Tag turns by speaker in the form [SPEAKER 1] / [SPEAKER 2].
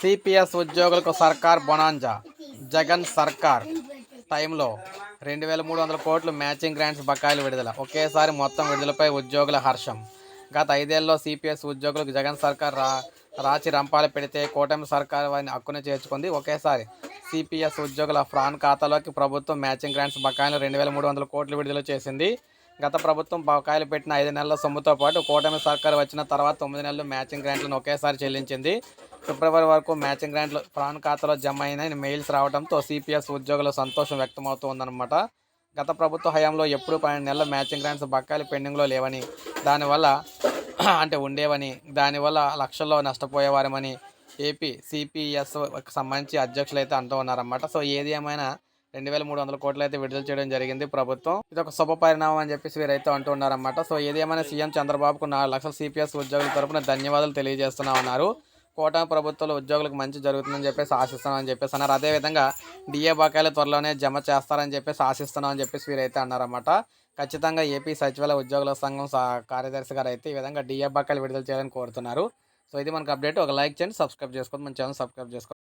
[SPEAKER 1] CPS ఉద్యోగులకు సర్కార్ bonanza Jagan సర్కార్ టైంలో రెండు వేల మూడు వందల కోట్లు మ్యాచింగ్ గ్రాంట్స్ బకాయిలు విడుదల. ఒకేసారి మొత్తం విడుదలపై ఉద్యోగుల హర్షం. గత ఐదేళ్ళలో సిపిఎస్ ఉద్యోగులకు జగన్ సర్కార్ రా రాచి రంపాలు పెడితే కూటమి సర్కార్ వారిని హక్కును చేర్చుకుంది. ఒకేసారి సిపిఎస్ ఉద్యోగుల ఫ్రాన్ ఖాతాలోకి ప్రభుత్వం మ్యాచింగ్ గ్రాంట్స్ బకాయిలు రెండు వేల మూడు వందల కోట్లు విడుదల చేసింది. గత ప్రభుత్వం బకాయిలు పెట్టిన ఐదు నెలల సొమ్ముతో పాటు కూటమి సర్కార్ వచ్చిన తర్వాత తొమ్మిది నెలలు మ్యాచింగ్ గ్రాంట్లను ఒకేసారి చెల్లించింది. ఫిబ్రవరి వరకు మ్యాచింగ్ గ్రాంట్లు ప్రాన్ ఖాతాలో జమ అయిన మెయిల్స్ రావడంతో సిపిఎస్ ఉద్యోగుల సంతోషం వ్యక్తమవుతోందన్నమాట. గత ప్రభుత్వ హయాంలో ఎప్పుడు పన్నెండు నెలల మ్యాచింగ్ గ్రాంట్స్ బకాయిలు పెండింగ్లో లేవని దానివల్ల అంటే ఉండేవని దానివల్ల లక్షల్లో నష్టపోయేవారమని ఏపీ సిపిఎస్ సంబంధించి అధ్యక్షులు అయితే అంటూ ఉన్నారన్నమాట. సో ఏది ఏమైనా రెండు వేల మూడు వందల కోట్లు అయితే విడుదల చేయడం జరిగింది ప్రభుత్వం. ఇది ఒక శుభ పరిణామం అని చెప్పేసి వీరైతే అంటూ ఉన్నారన్నమాట. సో ఏదేమైనా సీఎం చంద్రబాబుకు నాలుగు లక్షల సిపిఎస్ ఉద్యోగుల తరపున ధన్యవాదాలు తెలియజేస్తున్నా ఉన్నారు. కోటా ప్రభుత్వంలో ఉద్యోగులకు మంచి జరుగుతుందని చెప్పేసి ఆశిస్తున్నామని చెప్పేసి అన్నారు. అదేవిధంగా డిఏ బకాయిలు త్వరలోనే జమ చేస్తారని చెప్పేసి ఆశిస్తున్నాం అని చెప్పేసి వీరైతే అన్నారన్నమాట. ఖచ్చితంగా ఏపీ సచివాలయ ఉద్యోగుల సంఘం కార్యదర్శి గారు అయితే ఈ విధంగా డిఏ బకాయిలు విడుదల చేయాలని కోరుతున్నారు. సో ఇది మనకు అప్డేట్. ఒక లైక్ చేయండి సబ్స్క్రైబ్ చేసుకోండి. మన ఛానల్ సబ్స్క్రైబ్ చేసుకోండి.